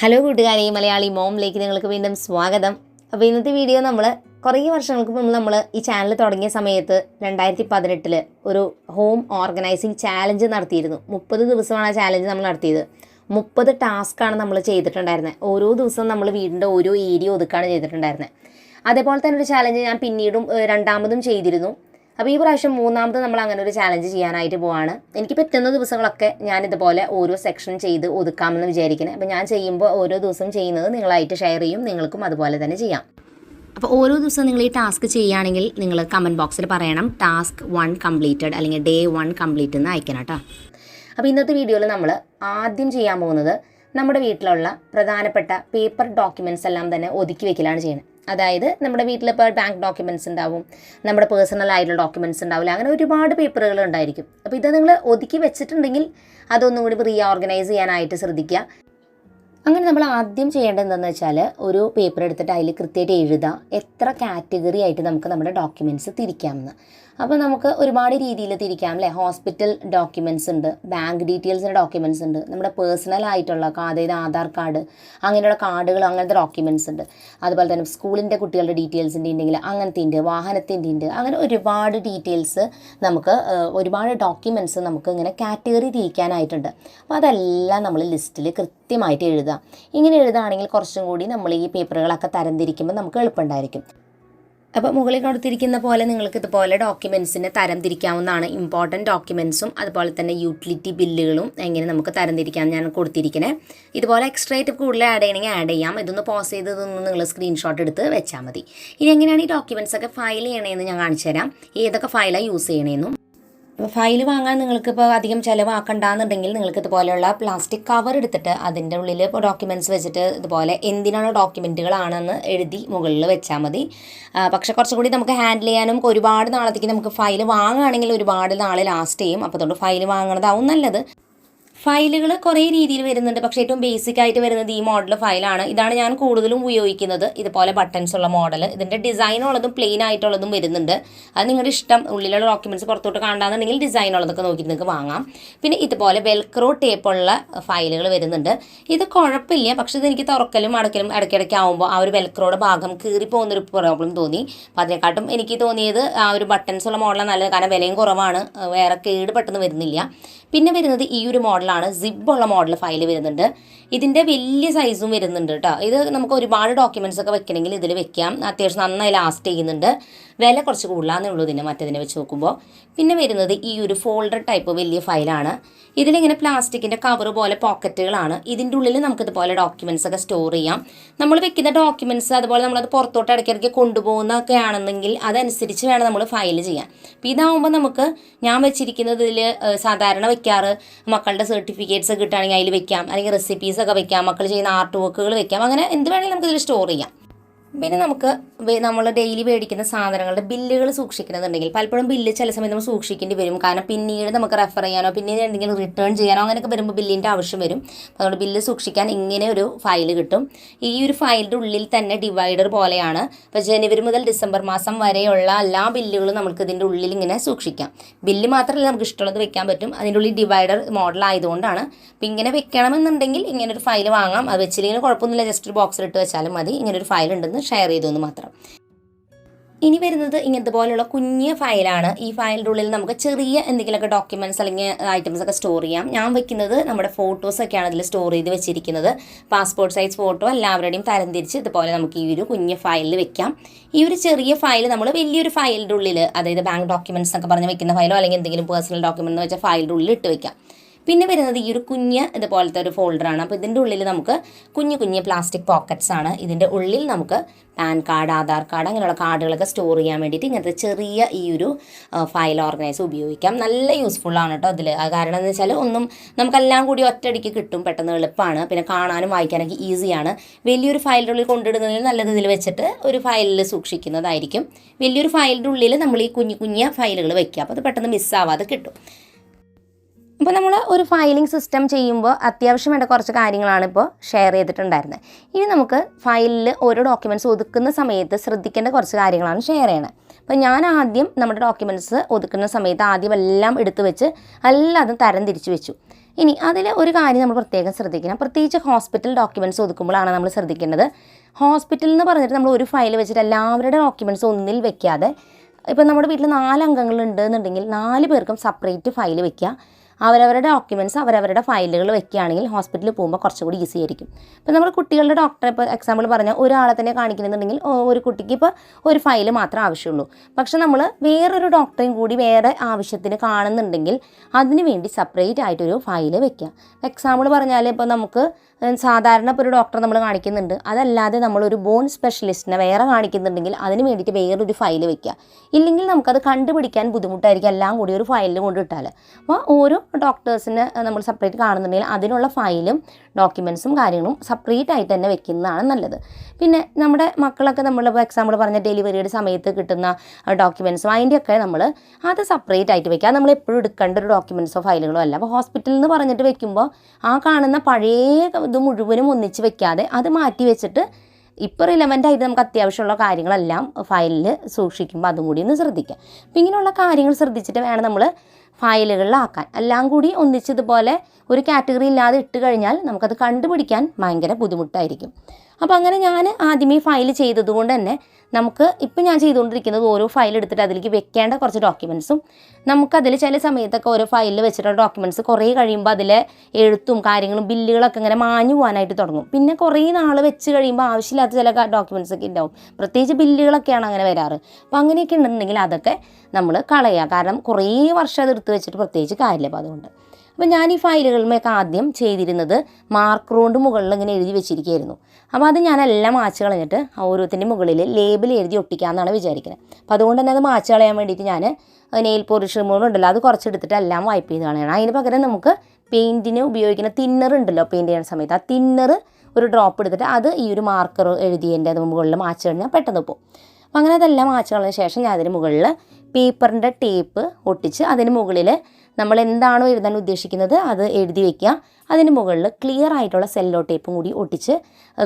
Hello കൂട്ടുകാരെ. മലയാളി മോമിലേക്ക് നിങ്ങൾക്ക് വീണ്ടും സ്വാഗതം. അപ്പോൾ ഇന്നത്തെ വീഡിയോ നമ്മൾ കുറേ വർഷങ്ങൾക്ക് മുമ്പ് നമ്മൾ ഈ ചാനൽ തുടങ്ങിയ സമയത്ത് രണ്ടായിരത്തി പതിനെട്ടിൽ ഒരു ഹോം ഓർഗനൈസിങ് ചാലഞ്ച് നടത്തിയിരുന്നു. മുപ്പത് ദിവസമാണ് ആ ചാലഞ്ച് നമ്മൾ നടത്തിയത്. മുപ്പത് ടാസ്ക്കാണ് നമ്മൾ ചെയ്തിട്ടുണ്ടായിരുന്നത് ഓരോ ദിവസവും നമ്മൾ വീടിന്റെ ഓരോ ഏരിയ ഒതുക്കാണ് ചെയ്തിട്ടുണ്ടായിരുന്നത് അതേപോലെ തന്നെ ഒരു ചാലഞ്ച് ഞാൻ പിന്നീടും രണ്ടാമതും ചെയ്തിരുന്നു. അപ്പോൾ ഈ പ്രാവശ്യം മൂന്നാമത് നമ്മൾ അങ്ങനെ ഒരു ചാലഞ്ച് ചെയ്യാനായിട്ട് പോവാണ്. എനിക്ക് പറ്റുന്ന ദിവസങ്ങളൊക്കെ ഞാൻ ഇതുപോലെ ഓരോ സെക്ഷൻ ചെയ്ത് ഒതുക്കാമെന്ന് വിചാരിക്കുന്നത് അപ്പോൾ ഞാൻ ചെയ്യുമ്പോൾ ഓരോ ദിവസം ചെയ്യുന്നത് നിങ്ങളായിട്ട് ഷെയർ ചെയ്യും നിങ്ങൾക്കും അതുപോലെ തന്നെ ചെയ്യാം. അപ്പോൾ ഓരോ ദിവസവും നിങ്ങൾ ഈ ടാസ്ക് ചെയ്യുകയാണെങ്കിൽ നിങ്ങൾ കമന്റ് ബോക്സിൽ പറയണം ടാസ്ക് വൺ കംപ്ലീറ്റഡ് അല്ലെങ്കിൽ ഡേ വൺ കംപ്ലീറ്റ് എന്ന് അയക്കണം കേട്ടോ അപ്പോൾ ഇന്നത്തെ വീഡിയോയിൽ നമ്മൾ ആദ്യം ചെയ്യാൻ പോകുന്നത് നമ്മുടെ വീട്ടിലുള്ള പ്രധാനപ്പെട്ട പേപ്പർ ഡോക്യുമെന്റ്സ് എല്ലാം തന്നെ ഒതുക്കി വെക്കലാണ് ചെയ്യുന്നത്. അതായത് നമ്മുടെ വീട്ടിൽ ഇപ്പോൾ ബാങ്ക് ഡോക്യുമെന്റ്സ് ഉണ്ടാവും നമ്മുടെ പേഴ്സണൽ ആയിട്ടുള്ള ഡോക്യുമെന്റ്സ് ഉണ്ടാവില്ല അങ്ങനെ ഒരുപാട് പേപ്പറുകൾ ഉണ്ടായിരിക്കും. അപ്പോൾ ഇത് നിങ്ങൾ ഒതുക്കി വെച്ചിട്ടുണ്ടെങ്കിൽ അതൊന്നും കൂടി റീ ഓർഗനൈസ് ചെയ്യാനായിട്ട് ശ്രദ്ധിക്കുക. അങ്ങനെ നമ്മൾ ആദ്യം ചെയ്യേണ്ടത് എന്താണെന്ന് വെച്ചാൽ ഒരു പേപ്പർ എടുത്തിട്ട് അതിൽ കൃത്യമായിട്ട് എഴുതുക. എത്ര കാറ്റഗറി ആയിട്ട് നമുക്ക് നമ്മുടെ ഡോക്യുമെന്റ്സ് തിരിക്കാമെന്ന്. അപ്പോൾ നമുക്ക് ഒരുപാട് രീതിയിൽ തിരിക്കാം അല്ലേ ഹോസ്പിറ്റൽ ഡോക്യുമെന്റ്സ് ഉണ്ട് ബാങ്ക് ഡീറ്റെയിൽസിന്റെ ഡോക്യുമെന്റ്സ് ഉണ്ട് നമ്മുടെ പേഴ്സണൽ ആയിട്ടുള്ള അതായത് ആധാർ കാർഡ് അങ്ങനെയുള്ള കാർഡുകൾ അങ്ങനത്തെ ഡോക്യുമെന്റ്സ് ഉണ്ട്. അതുപോലെ തന്നെ സ്കൂളിന്റെ കുട്ടികളുടെ ഡീറ്റെയിൽസിന്റെ ഉണ്ടെങ്കിൽ അങ്ങനത്തെ ഉണ്ട് വാഹനത്തിന്റെ ഉണ്ട് അങ്ങനെ ഒരുപാട് ഡീറ്റെയിൽസ് നമുക്ക് ഒരുപാട് ഡോക്യുമെന്റ്സ് നമുക്ക് ഇങ്ങനെ കാറ്റഗറി തിരിക്കാനായിട്ടുണ്ട്. അപ്പോൾ അതെല്ലാം നമ്മൾ ലിസ്റ്റിൽ കൃത്യമായിട്ട് എഴുതുക ഇങ്ങനെ എഴുതുകയാണെങ്കിൽ കുറച്ചും കൂടി നമ്മൾ ഈ പേപ്പറുകളൊക്കെ തരംതിരിക്കുമ്പോൾ നമുക്ക് എളുപ്പമുണ്ടായിരിക്കും. അപ്പോൾ മുകളിൽ കൊടുത്തിരിക്കുന്ന പോലെ നിങ്ങൾക്ക് ഇതുപോലെ ഡോക്യുമെൻസിനെ തരം തിരിക്കാവുന്നതാണ് ഇമ്പോർട്ടന്റ് ഡോക്യുമെൻസും അതുപോലെ തന്നെ യൂട്ടിലിറ്റി ബില്ലുകളും എങ്ങനെ നമുക്ക് തരംതിരിക്കാം ഞാൻ കൊടുത്തിരിക്കുന്നത് ഇതുപോലെ എക്സ്ട്രാ ആയിട്ട് കൂടുതൽ ആഡ് ചെയ്യണമെങ്കിൽ ആഡ് ചെയ്യാം. ഇതൊന്ന് പോസ് ചെയ്തതൊന്ന് നിങ്ങൾ സ്ക്രീൻഷോട്ട് എടുത്ത് വെച്ചാൽ മതി. ഇനി എങ്ങനെയാണ് ഈ ഡോക്യുമെൻസ് ഒക്കെ ഫയൽ ചെയ്യണമെന്ന് ഞാൻ കാണിച്ചു തരാം ഏതൊക്കെ ഫയലാണ് യൂസ് ചെയ്യണേന്നും. അപ്പോൾ ഫയൽ വാങ്ങാൻ നിങ്ങൾക്ക് ഇപ്പോൾ അധികം ചിലവാക്കണ്ടെന്നുണ്ടെങ്കിൽ നിങ്ങൾക്ക് ഇതുപോലെയുള്ള പ്ലാസ്റ്റിക് കവർ എടുത്തിട്ട് അതിന്റെ ഉള്ളിൽ ഇപ്പോൾ ഡോക്യുമെന്റ്സ് വെച്ചിട്ട് ഇതുപോലെ എന്തിനുള്ള ഡോക്യുമെന്റുകളാണെന്ന് എഴുതി മുകളിൽ വെച്ചാൽ മതി. പക്ഷേ കുറച്ചും കൂടി നമുക്ക് ഹാൻഡിൽ ചെയ്യാനും ഒരുപാട് നാളത്തേക്ക് നമുക്ക് ഫയൽ വാങ്ങുകയാണെങ്കിൽ ഒരുപാട് നാളെ ലാസ്റ്റ് ചെയ്യും. അപ്പോൾ അതുകൊണ്ട് ഫയൽ വാങ്ങണതാവും നല്ലത്. ഫയലുകൾ കുറേ രീതിയിൽ വരുന്നുണ്ട്. പക്ഷേ ഏറ്റവും ബേസിക് ആയിട്ട് വരുന്നത് ഈ മോഡൽ ഫയലാണ്. ഇതാണ് ഞാൻ കൂടുതലും ഉപയോഗിക്കുന്നത്. ഇതുപോലെ ബട്ടൺസ് ഉള്ള മോഡൽ ഇതിന്റെ ഡിസൈൻ ഉള്ളതും പ്ലെയിൻ ആയിട്ടുള്ളതും വരുന്നുണ്ട്. അത് നിങ്ങളുടെ ഇഷ്ടം. ഉള്ളിലുള്ള ഡോക്യുമെന്റ്സ് പുറത്തോട്ട് കാണാന്നുണ്ടെങ്കിൽ ഡിസൈൻ ഉള്ളതൊക്കെ നോക്കി നിങ്ങൾക്ക് വാങ്ങാം. പിന്നെ ഇതുപോലെ വെൽക്രോ ടേപ്പുള്ള ഫയലുകൾ വരുന്നുണ്ട്. ഇത് കുഴപ്പമില്ല. പക്ഷേ ഇതെനിക്ക് തുറക്കലും അടക്കലും ഇടയ്ക്കിടയ്ക്ക് ആകുമ്പോൾ ആ ഒരു വെൽക്രോയുടെ ഭാഗം കീറി പോകുന്നൊരു പ്രോബ്ലം തോന്നി. അപ്പോൾ അതിനെക്കാട്ടും എനിക്ക് തോന്നിയത് ആ ഒരു ബട്ടൺസ് ഉള്ള മോഡലാണ് നല്ലത്. കാരണം വിലയും കുറവാണ്. വേറെ കേട് പെട്ടെന്ന് വരുന്നില്ല. പിന്നെ വരുന്നത് ഈ ഒരു മോഡലാണ് ഉള്ള മോഡൽ ഫയൽ വരുന്നുണ്ട്. ഇതിന്റെ വലിയ സൈസും വരുന്നുണ്ട് കേട്ടോ ഇത് നമുക്ക് ഒരുപാട് ഡോക്യുമെന്റ്സ് ഒക്കെ വെക്കണമെങ്കിൽ ഇതിൽ വെക്കാം. അത്യാവശ്യം നന്നായി ലാസ്റ്റ് ചെയ്യുന്നുണ്ട്. വില കുറച്ച് കൂടുതലാന്നേ ഉള്ളൂ ഇതിന് മറ്റേതിനെ വെച്ച് നോക്കുമ്പോൾ പിന്നെ വരുന്നത് ഈ ഒരു ഫോൾഡർ ടൈപ്പ് വലിയ ഫയലാണ് ഇതിലിങ്ങനെ പ്ലാസ്റ്റിക്കിന്റെ കവർ പോലെ പോക്കറ്റുകളാണ് ഇതിന്റെ ഉള്ളിൽ നമുക്ക് ഇതുപോലെ ഡോക്യുമെന്റ്സ് ഒക്കെ സ്റ്റോർ ചെയ്യാം. നമ്മൾ വെക്കുന്ന ഡോക്യുമെന്റ്സ് അതുപോലെ നമ്മളത് പുറത്തോട്ട് ഇടയ്ക്കിടയ്ക്ക് കൊണ്ടുപോകുന്നതൊക്കെ ആണെന്നെങ്കിൽ അതനുസരിച്ച് വേണം നമ്മൾ ഫയൽ ചെയ്യാൻ. അപ്പോൾ ഇതാവുമ്പോൾ നമുക്ക് ഞാൻ വെച്ചിരിക്കുന്നത് ഇതിൽ സാധാരണ വെക്കാറ്. മക്കളുടെ സർട്ടിഫിക്കറ്റ്സ് കിട്ടുകയാണെങ്കിൽ അതിൽ വെക്കാം. അല്ലെങ്കിൽ റെസിപ്പീസ് ഒക്കെ വെക്കാം. മക്കൾ ചെയ്യുന്ന ആർട്ട് വർക്കുകൾ വെക്കാം. അങ്ങനെ എന്ത് വേണമെങ്കിലും നമുക്കിതിൽ സ്റ്റോർ ചെയ്യാം. പിന്നെ നമുക്ക് നമ്മൾ ഡെയിലി മേടിക്കുന്ന സാധനങ്ങളുടെ ബില്ലുകൾ സൂക്ഷിക്കണമെന്നുണ്ടെങ്കിൽ പലപ്പോഴും ബില്ല് ചില സമയത്ത് നമ്മൾ സൂക്ഷിക്കേണ്ടി വരും. കാരണം പിന്നീട് നമുക്ക് റെഫർ ചെയ്യാനോ പിന്നീട് എന്തെങ്കിലും റിട്ടേൺ ചെയ്യാനോ അങ്ങനെയൊക്കെ വരുമ്പോൾ ബില്ലിന്റെ ആവശ്യം വരും. അതുകൊണ്ട് ബില്ല് സൂക്ഷിക്കാൻ ഇങ്ങനെ ഒരു ഫയൽ കിട്ടും. ഈ ഒരു ഫയലിന്റെ ഉള്ളിൽ തന്നെ ഡിവൈഡർ പോലെയാണ്. അപ്പോൾ ജനുവരി മുതൽ ഡിസംബർ മാസം വരെയുള്ള എല്ലാ ബില്ലുകളും നമുക്ക് ഇതിന്റെ ഉള്ളിൽ ഇങ്ങനെ സൂക്ഷിക്കാം. ബില്ല് മാത്രമല്ല നമുക്ക് ഇഷ്ടമുള്ളത് വെക്കാൻ പറ്റും. അതിന്റെ ഉള്ളിൽ ഡിവൈഡർ മോഡൽ ആയതുകൊണ്ടാണ്. അപ്പോൾ ഇങ്ങനെ വെക്കണമെന്നുണ്ടെങ്കിൽ ഇങ്ങനെ ഒരു ഫയൽ വാങ്ങാം. അത് വെച്ചില്ലെങ്കിൽ കുഴപ്പമൊന്നുമില്ല. ജസ്റ്റ് ഒരു ബോക്സിൽ ഇട്ട് വെച്ചാലും മതി. ഇങ്ങനെ ഒരു ഫയൽ ഉണ്ടെന്ന് ഷെയർ ചെയ്തു എന്ന് മാത്രം. ഇനി വരുന്നത് ഇങ്ങനത്തെ പോലെയുള്ള കുഞ്ഞ് ഫയലാണ്. ഈ ഫയലിന്റെ ഉള്ളിൽ നമുക്ക് ചെറിയ എന്തെങ്കിലുമൊക്കെ ഡോക്യുമെന്റ്സ് അല്ലെങ്കിൽ ഐറ്റംസ് ഒക്കെ സ്റ്റോർ ചെയ്യാം. ഞാൻ വെക്കുന്നത് നമ്മുടെ ഫോട്ടോസൊക്കെയാണ് ഇതിൽ സ്റ്റോർ ചെയ്ത് വെച്ചിരിക്കുന്നത്. പാസ്പോർട്ട് സൈസ് ഫോട്ടോ എല്ലാവരുടെയും തരംതിരിച്ച് ഇതുപോലെ നമുക്ക് ഈ ഒരു കുഞ്ഞ് ഫയലിൽ വെക്കാം. ഈ ഒരു ചെറിയ ഫയൽ നമ്മൾ വലിയൊരു ഫയലിന്റെ ഉള്ളിൽ അതായത് ബാങ്ക് ഡോക്യുമെന്റ്സ് എന്നൊക്കെ പറഞ്ഞ് വെക്കുന്ന ഫയലോ അല്ലെങ്കിൽ എന്തെങ്കിലും പേഴ്സണൽ ഡോക്യുമെന്റ് എന്ന് വെച്ചാൽ ഫയലിന്റെ ഉള്ളിൽ ഇട്ട് വെക്കാം. പിന്നെ വരുന്നത് ഈ ഒരു കുഞ്ഞ് ഇതുപോലത്തെ ഒരു ഫോൾഡറാണ് അപ്പോൾ ഇതിന്റെ ഉള്ളിൽ നമുക്ക് കുഞ്ഞു കുഞ്ഞ് പ്ലാസ്റ്റിക് പോക്കറ്റ്സ് ആണ്. ഇതിന്റെ ഉള്ളിൽ നമുക്ക് പാൻ കാർഡ് ആധാർ കാർഡ് അങ്ങനെയുള്ള കാർഡുകളൊക്കെ സ്റ്റോർ ചെയ്യാൻ വേണ്ടിയിട്ട് ഇങ്ങനത്തെ ചെറിയ ഈ ഒരു ഫയൽ ഓർഗനൈസർ ഉപയോഗിക്കാം. നല്ല യൂസ്ഫുൾ ആണ് കേട്ടോ അതിൽ കാരണം എന്ന് വെച്ചാൽ ഒന്നും നമുക്കെല്ലാം കൂടി ഒറ്റയടിക്ക് കിട്ടും പെട്ടെന്ന് എളുപ്പമാണ്. പിന്നെ കാണാനും വായിക്കാനൊക്കെ ഈസിയാണ് വലിയൊരു ഫയലിന്റെ ഉള്ളിൽ കൊണ്ടിടുന്നതിൽ നല്ലത് ഇതിൽ വെച്ചിട്ട് ഒരു ഫയലിൽ സൂക്ഷിക്കുന്നതായിരിക്കും. വലിയൊരു ഫയലിന്റെ ഉള്ളിൽ നമ്മൾ ഈ കുഞ്ഞു കുഞ്ഞ ഫയലുകൾ വയ്ക്കുക അപ്പോൾ അത് പെട്ടെന്ന് മിസ്സാവാതെ കിട്ടും. അപ്പോൾ നമ്മൾ ഒരു ഫയലിംഗ് സിസ്റ്റം ചെയ്യുമ്പോൾ അത്യാവശ്യം വേണ്ട കുറച്ച് കാര്യങ്ങളാണ് ഇപ്പോൾ ഷെയർ ചെയ്തിട്ടുണ്ടായിരുന്നത് ഇനി നമുക്ക് ഫയലിൽ ഓരോ ഡോക്യുമെന്റ്സ് ഒതുക്കുന്ന സമയത്ത് ശ്രദ്ധിക്കേണ്ട കുറച്ച് കാര്യങ്ങളാണ് ഷെയർ ചെയ്യണത് അപ്പോൾ ഞാൻ ആദ്യം നമ്മുടെ ഡോക്യുമെന്റ്സ് ഒതുക്കുന്ന സമയത്ത് ആദ്യം എല്ലാം എടുത്തു വെച്ച് എല്ലാതും തരം തിരിച്ചു വെച്ചു. ഇനി അതിൽ ഒരു കാര്യം നമ്മൾ പ്രത്യേകം ശ്രദ്ധിക്കണം. പ്രത്യേകിച്ച് ഹോസ്പിറ്റൽ ഡോക്യുമെന്റ്സ് ഒതുക്കുമ്പോഴാണ് നമ്മൾ ശ്രദ്ധിക്കേണ്ടത്. ഹോസ്പിറ്റൽ എന്ന് പറഞ്ഞിട്ട് നമ്മൾ ഒരു ഫയൽ വെച്ചിട്ട് എല്ലാവരുടെ ഡോക്യുമെന്റ്സ് ഒന്നിൽ വെക്കാതെ ഇപ്പം നമ്മുടെ വീട്ടിൽ നാല് അംഗങ്ങളുണ്ട് എന്നുണ്ടെങ്കിൽ നാല് പേർക്കും സെപ്പറേറ്റ് ഫയൽ വെക്കുക അവരവരുടെ ഡോക്യുമെന്റ്സ് അവരവരുടെ ഫയലുകൾ വെക്കുകയാണെങ്കിൽ ഹോസ്പിറ്റലിൽ പോകുമ്പോൾ കുറച്ചുകൂടി ഈസി ആയിരിക്കും. ഇപ്പോൾ നമ്മൾ കുട്ടികളുടെ ഡോക്ടറെ ഇപ്പോൾ എക്സാമ്പിൾ പറഞ്ഞാൽ ഒരാളെ തന്നെ കാണിക്കുന്നുണ്ടെങ്കിൽ ഒരു കുട്ടിക്ക് ഇപ്പോൾ ഒരു ഫയൽ മാത്രം ആവശ്യമുള്ളൂ. പക്ഷേ നമ്മൾ വേറൊരു ഡോക്ടറെയും കൂടി വേറെ ആവശ്യത്തിന് കാണുന്നുണ്ടെങ്കിൽ അതിന് വേണ്ടി സെപ്പറേറ്റ് ആയിട്ടൊരു ഫയൽ വെക്കുക. എക്സാമ്പിൾ പറഞ്ഞാൽ ഇപ്പോൾ നമുക്ക് സാധാരണ ഇപ്പോൾ ഒരു ഡോക്ടറെ നമ്മൾ കാണിക്കുന്നുണ്ട്. അതല്ലാതെ നമ്മളൊരു ബോൺ സ്പെഷ്യലിസ്റ്റിനെ വേറെ കാണിക്കുന്നുണ്ടെങ്കിൽ അതിന് വേണ്ടിയിട്ട് വേറൊരു ഫയൽ വെക്കുക. ഇല്ലെങ്കിൽ നമുക്കത് കണ്ടുപിടിക്കാൻ ബുദ്ധിമുട്ടായിരിക്കും എല്ലാം കൂടി ഒരു ഫയലിൽ കൊണ്ടിട്ടാൽ അപ്പോൾ ഓരോ ഡോക്ടേഴ്സിനെ നമ്മൾ സെപ്പറേറ്റ് കാണുന്നുണ്ടെങ്കിൽ അതിനുള്ള ഫയലും ഡോക്യുമെൻസും കാര്യങ്ങളും സെപ്പറേറ്റ് ആയിട്ട് തന്നെ വെക്കുന്നതാണ് നല്ലത്. പിന്നെ നമ്മുടെ മക്കളൊക്കെ നമ്മളിപ്പോൾ എക്സാമ്പിൾ പറഞ്ഞ ഡെലിവറിയുടെ സമയത്ത് കിട്ടുന്ന ഡോക്യുമെൻസും അതിന്റെയൊക്കെ നമ്മൾ അത് സെപ്പറേറ്റ് ആയിട്ട് വെക്കുക. നമ്മൾ എപ്പോഴും എടുക്കേണ്ട ഒരു ഡോക്യുമെൻസോ ഫയലുകളോ അല്ല. അപ്പോൾ ഹോസ്പിറ്റലിൽ നിന്ന് പറഞ്ഞിട്ട് വെക്കുമ്പോൾ ആ കാണുന്ന പഴയ ഇത് മുഴുവനും ഒന്നിച്ച് വെക്കാതെ അത് മാറ്റി വെച്ചിട്ട് ഇപ്പോൾ റിലവന്റ് ആയിട്ട് നമുക്ക് അത്യാവശ്യമുള്ള കാര്യങ്ങളെല്ലാം ഫയലിൽ സൂക്ഷിക്കുമ്പോൾ അതും കൂടി ഒന്ന് ശ്രദ്ധിക്കാം. അപ്പോൾ ഇങ്ങനെയുള്ള കാര്യങ്ങൾ ശ്രദ്ധിച്ചിട്ട് വേണം നമ്മൾ ഫയലുകളിലാക്കാൻ. എല്ലാം കൂടി ഒന്നിച്ചതുപോലെ ഒരു കാറ്റഗറി ഇല്ലാതെ ഇട്ട് കഴിഞ്ഞാൽ നമുക്കത് കണ്ടുപിടിക്കാൻ ഭയങ്കര ബുദ്ധിമുട്ടായിരിക്കും. അപ്പോൾ അങ്ങനെ ഞാൻ ആദ്യമേ ഫയൽ ചെയ്തതുകൊണ്ട് തന്നെ നമുക്ക് ഇപ്പം ഞാൻ ചെയ്തുകൊണ്ടിരിക്കുന്നത് ഓരോ ഫയൽ എടുത്തിട്ട് അതിലേക്ക് വെക്കേണ്ട കുറച്ച് ഡോക്യുമെൻസും നമുക്കതിൽ ചില സമയത്തൊക്കെ ഓരോ ഫയലിൽ വെച്ചിട്ടുള്ള ഡോക്യുമെന്റ്സ് കുറേ കഴിയുമ്പോൾ അതിലെ എഴുത്തും കാര്യങ്ങളും ബില്ലുകളൊക്കെ ഇങ്ങനെ മാഞ്ഞു പോകാനായിട്ട് തുടങ്ങും. പിന്നെ കുറേ നാൾ വെച്ച് കഴിയുമ്പോൾ ആവശ്യമില്ലാത്ത ചില ഡോക്യുമെന്റ്സ് ഒക്കെ ഉണ്ടാവും. പ്രത്യേകിച്ച് ബില്ലുകളൊക്കെയാണ് അങ്ങനെ വരാറ്. അപ്പോൾ അങ്ങനെയൊക്കെ ഉണ്ടെന്നുണ്ടെങ്കിൽ അതൊക്കെ നമ്മൾ കളയുക. കാരണം കുറേ വർഷം അത് എടുത്ത് വെച്ചിട്ട് പ്രത്യേകിച്ച് കാര്യമില്ല. അപ്പോൾ അതുകൊണ്ട്. അപ്പോൾ ഞാൻ ഈ ഫയലുകളിലൊക്കെ ആദ്യം ചെയ്തിരുന്നത് മാർക്ക് റോണ്ട് മുകളിൽ ഇങ്ങനെ എഴുതി വെച്ചിരിക്കുകയായിരുന്നു. അപ്പോൾ അത് ഞാനെല്ലാം മാച്ച് കളഞ്ഞിട്ട് ഓരോത്തിന്റെ മുകളിൽ ലേബിൾ എഴുതി ഒട്ടിക്കാമെന്നാണ് വിചാരിക്കുന്നത്. അപ്പോൾ അതുകൊണ്ട് തന്നെ അത് മാച്ച് കളയാൻ വേണ്ടിയിട്ട് ഞാൻ നെയിൽ പോളിഷ് റിമൂവർ ഉണ്ടല്ലോ അത് കുറച്ചെടുത്തിട്ട് എല്ലാം വൈപ്പ് ചെയ്ത് കളയണം. അതിന് പകരം നമുക്ക് പെയിന്റിന് ഉപയോഗിക്കുന്ന തിന്നർ ഉണ്ടല്ലോ പെയിന്റ് ചെയ്യുന്ന സമയത്ത് ആ തിന്നർ ഒരു ഡ്രോപ്പ് എടുത്തിട്ട് അത് ഈ ഒരു മാർക്കർ എഴുതിയതിന്റെ അത് മുകളിൽ മാച്ച് കഴിഞ്ഞാൽ പെട്ടെന്ന് പോകും അപ്പോൾ അങ്ങനെ അതെല്ലാം മാച്ച് കളഞ്ഞ ശേഷം ഞാൻ അതിന് മുകളിൽ പേപ്പറിന്റെ ടേപ്പ് ഒട്ടിച്ച് അതിന് മുകളിൽ നമ്മൾ എന്താണോ എഴുതാൻ ഉദ്ദേശിക്കുന്നത് അത് എഴുതി വെക്കുക അതിന് മുകളിൽ ക്ലിയർ ആയിട്ടുള്ള സെല്ലോ ടേപ്പും കൂടി ഒട്ടിച്ച്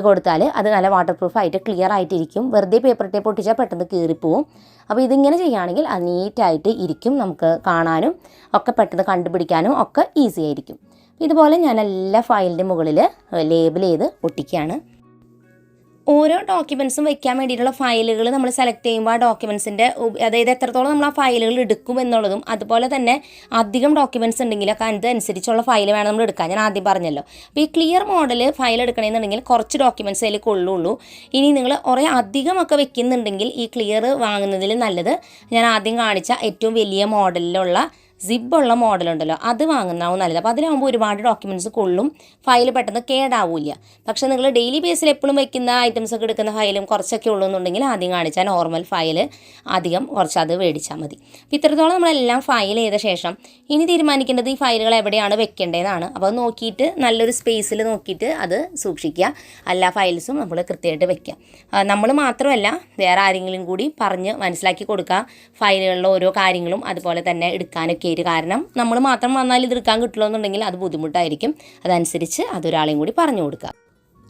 കൊടുത്താൽ അത് നല്ല വാട്ടർ പ്രൂഫ് ആയിട്ട് ക്ലിയർ ആയിട്ടിരിക്കും. വെറുതെ പേപ്പർ ടേപ്പ് ഒട്ടിച്ചാൽ പെട്ടെന്ന് കീറിപ്പോവും. അപ്പോൾ ഇതിങ്ങനെ ചെയ്യുകയാണെങ്കിൽ അത് നീറ്റായിട്ട് ഇരിക്കും നമുക്ക് കാണാനും ഒക്കെ പെട്ടെന്ന് കണ്ടുപിടിക്കാനും ഒക്കെ ഈസി ആയിരിക്കും. ഇതുപോലെ ഞാൻ എല്ലാ ഫയലിന്റെ മുകളിൽ ലേബിൾ ചെയ്ത് ഒട്ടിക്കുകയാണ്. ഓരോ ഡോക്യുമെൻസും വയ്ക്കാൻ വേണ്ടിയിട്ടുള്ള ഫയലുകൾ നമ്മൾ സെലക്ട് ചെയ്യുമ്പോൾ ആ ഡോക്യുമെൻസിന്റെ അതായത് എത്രത്തോളം നമ്മൾ ആ ഫയലുകൾ എടുക്കും എന്നുള്ളതും അതുപോലെ തന്നെ അധികം ഡോക്യുമെൻസ് ഉണ്ടെങ്കിലൊക്കെ അതനുസരിച്ചുള്ള ഫയൽ വേണം നമ്മൾ എടുക്കാൻ. ഞാൻ ആദ്യം പറഞ്ഞല്ലോ. അപ്പോൾ ഈ ക്ലിയർ മോഡൽ ഫയൽ എടുക്കണമെന്നുണ്ടെങ്കിൽ കുറച്ച് ഡോക്യുമെൻസ് അതിൽ കൊള്ളുള്ളൂ. ഇനി നിങ്ങൾ കുറേ അധികമൊക്കെ വെക്കുന്നുണ്ടെങ്കിൽ ഈ ക്ലിയർ വാങ്ങുന്നതിൽ നല്ലത് ഞാൻ ആദ്യം കാണിച്ച ഏറ്റവും വലിയ മോഡലിലുള്ള സിബുള്ള മോഡലുണ്ടല്ലോ അത് വാങ്ങുന്നതാവും നല്ലത്. അപ്പോൾ അതിലാകുമ്പോൾ ഒരുപാട് ഡോക്യുമെന്റ്സ് കൊള്ളും ഫയൽ പെട്ടെന്ന് കേടാവില്ല. പക്ഷേ നിങ്ങൾ ഡെയിലി ബേസിൽ എപ്പോഴും വെക്കുന്ന ഐറ്റംസ് ഒക്കെ എടുക്കുന്ന ഫയലും കുറച്ചൊക്കെ ഉള്ളൂ എന്നുണ്ടെങ്കിൽ ആദ്യം കാണിച്ചാൽ നോർമൽ ഫയൽ അധികം കുറച്ച് അത് മേടിച്ചാൽ മതി. അപ്പോൾ ഇത്രത്തോളം നമ്മളെല്ലാം ഫയൽ ചെയ്ത ശേഷം ഇനി തീരുമാനിക്കേണ്ടത് ഈ ഫയലുകൾ എവിടെയാണ് വെക്കേണ്ടതെന്നാണ്. അപ്പോൾ അത് നോക്കിയിട്ട് നല്ലൊരു സ്പേസിൽ നോക്കിയിട്ട് അത് സൂക്ഷിക്കുക. എല്ലാ ഫയൽസും നമ്മൾ കൃത്യമായിട്ട് വെക്കുക. നമ്മൾ മാത്രമല്ല വേറെ ആരെങ്കിലും കൂടി പറഞ്ഞ് മനസ്സിലാക്കി കൊടുക്കുക ഫയലുകളിലെ ഓരോ കാര്യങ്ങളും അതുപോലെ തന്നെ എടുക്കാനൊക്കെ ആയിട്ട് കാരണം നമ്മൾ മാത്രം വന്നാൽ ഇത് എടുക്കാൻ കിട്ടുള്ളൂ അത് ബുദ്ധിമുട്ടായിരിക്കും. അതനുസരിച്ച് അതൊരാളെയും കൂടി പറഞ്ഞു കൊടുക്കുക.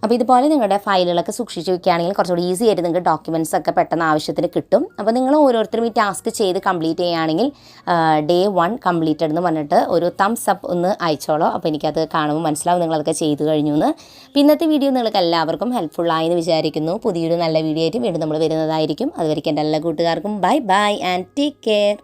അപ്പോൾ ഇതുപോലെ നിങ്ങളുടെ ഫയലുകളൊക്കെ സൂക്ഷിച്ച് വെക്കുകയാണെങ്കിൽ കുറച്ചുകൂടി ഈസി ആയിട്ട് നിങ്ങൾക്ക് ഡോക്യുമെന്റ്സ് ഒക്കെ പെട്ടെന്ന് ആവശ്യത്തിന് കിട്ടും. അപ്പോൾ നിങ്ങൾ ഓരോരുത്തരും ഈ ടാസ്ക് ചെയ്ത് കംപ്ലീറ്റ് ചെയ്യുകയാണെങ്കിൽ ഡേ വൺ കംപ്ലീറ്റഡ് എന്ന് പറഞ്ഞിട്ട് ഒരു തംസ് അപ്പ് ഒന്ന് അയച്ചോളോ. അപ്പോൾ എനിക്കത് കാണുമ്പോൾ മനസ്സിലാവും നിങ്ങളതൊക്കെ ചെയ്ത് കഴിഞ്ഞു എന്ന്. ഇന്നത്തെ വീഡിയോ നിങ്ങൾക്ക് എല്ലാവർക്കും ഹെൽപ്ഫുൾ ആയെന്ന് വിചാരിക്കുന്നു. പുതിയൊരു നല്ല വീഡിയോ ആയിട്ട് വീണ്ടും നമ്മൾ വരുന്നതായിരിക്കും. അതുവരെയ്ക്ക് എന്റെ എല്ലാ കൂട്ടുകാർക്കും bye bye and take care